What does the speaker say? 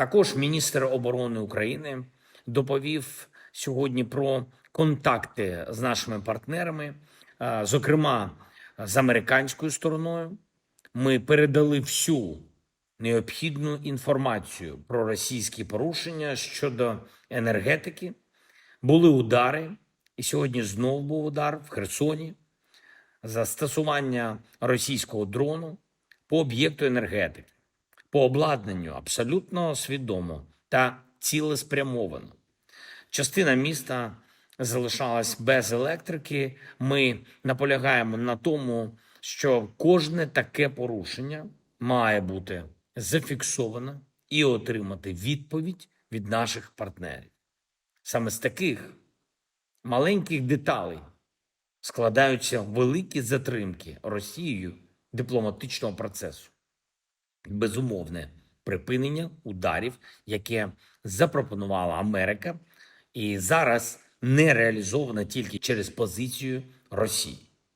Також міністр оборони України доповів сьогодні про контакти з нашими партнерами, е, зокрема з американською стороною. Ми передали всю необхідну інформацію про російські порушення щодо енергетики. Були удари, і сьогодні знову був удар в Херсоні застосування російського дрону по об'єкту енергетики, по обладнанню абсолютно свідомо та цілеспрямовано. Частина міста залишалась без електрики. Ми наполягаємо на тому, що кожне таке порушення має бути зафіксовано і отримати відповідь від наших партнерів. Саме з таких маленьких деталей складаються великі затримки Росією дипломатичного процесу. Безумовне припинення ударів, яке запропонувала Америка, і зараз не реалізовано тільки через позицію Росії.